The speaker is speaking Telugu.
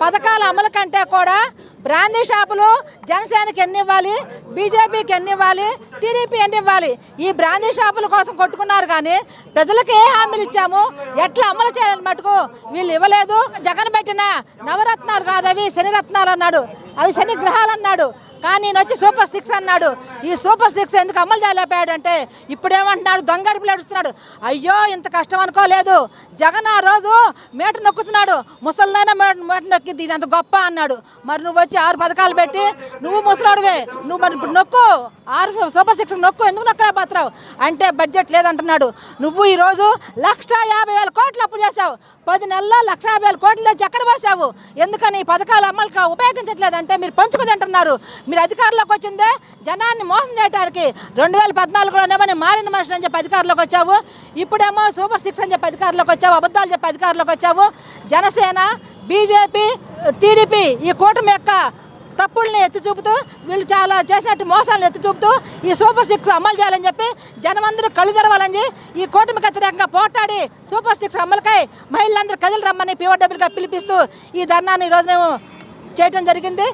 పథకాల అమలు కంటే కూడా బ్రాందీ షాపులు జనసేనకి ఎన్ని ఇవ్వాలి బీజేపీకి ఎన్ని ఇవ్వాలి టీడీపీ ఎన్ని ఇవ్వాలి ఈ బ్రాందీ షాపుల కోసం కొట్టుకున్నారు కానీ ప్రజలకు ఏ హామీలు ఇచ్చాము? ఎట్లా అమలు చేయాలని మటుకు? వీళ్ళు ఇవ్వలేదు. జగన్ పెట్టిన నవరత్నాలు కాదు అవి శని రత్నాలు అన్నాడు. అవి శని గ్రహాలు అన్నాడు. కానీ నేను వచ్చి సూపర్ సిక్స్ అన్నాడు. ఈ సూపర్ సిక్స్ ఎందుకు అమలు చేయలేకపోయాడు అంటే ఇప్పుడేమంటున్నాడు దొంగడుపులు ఏడుస్తున్నాడు. అయ్యో ఇంత కష్టం అనుకోలేదు. జగన్ ఆ రోజు మేట నొక్కుతున్నాడు. ముసలిదైనా మేట మేట నొక్కింది. ఇది అంత గొప్ప అన్నాడు. మరి నువ్వు వచ్చి ఆరు పథకాలు పెట్టి నువ్వు ముసలాడువే. నువ్వు మరి ఇప్పుడు నొక్కు. ఆరు సూపర్ సిక్స్ నొక్కు. ఎందుకు నొక్కలేకపోతున్నావు? అంటే బడ్జెట్ లేదంటున్నాడు. నువ్వు ఈరోజు లక్ష యాభై వేల కోట్లు అప్పు చేసావు పది నెలల్లో లక్ష యాభై వేల కోట్లు ఎక్కడ పోసావు? ఎందుకని ఈ పథకాలు అమలుగా ఉపయోగించట్లేదు అంటే మీరు పంచుకుదంటున్నారు మీరు అధికారంలోకి వచ్చిందే జనాన్ని మోసం చేయడానికి రెండు వేల పద్నాలుగులోనేమో మారిన మనిషి అని చెప్పి అధికారంలోకి వచ్చావు. ఇప్పుడేమో సూపర్ సిక్స్ అని చెప్పి అధికారంలోకి వచ్చావు అబద్ధాలు చెప్పి అధికారంలోకి వచ్చావు. జనసేన బీజేపీ టీడీపీ ఈ కూటమి యొక్క తప్పుల్ని ఎత్తి చూపుతూ వీళ్ళు చాలా చేసినట్టు మోసాలను ఎత్తి చూపుతూ ఈ సూపర్ సిక్స్ అమలు చేయాలని చెప్పి జనమందరూ కళ్ళు తెరవాలని ఈ కూటమికి వ్యతిరేకంగా పోటాడి సూపర్ సిక్స్ అమలుకై మహిళలందరూ కదిలి రమ్మని పీఓడబ్ల్యూగా పిలిపిస్తూ ఈ ధర్నాన్ని ఈరోజు మేము చేయడం జరిగింది.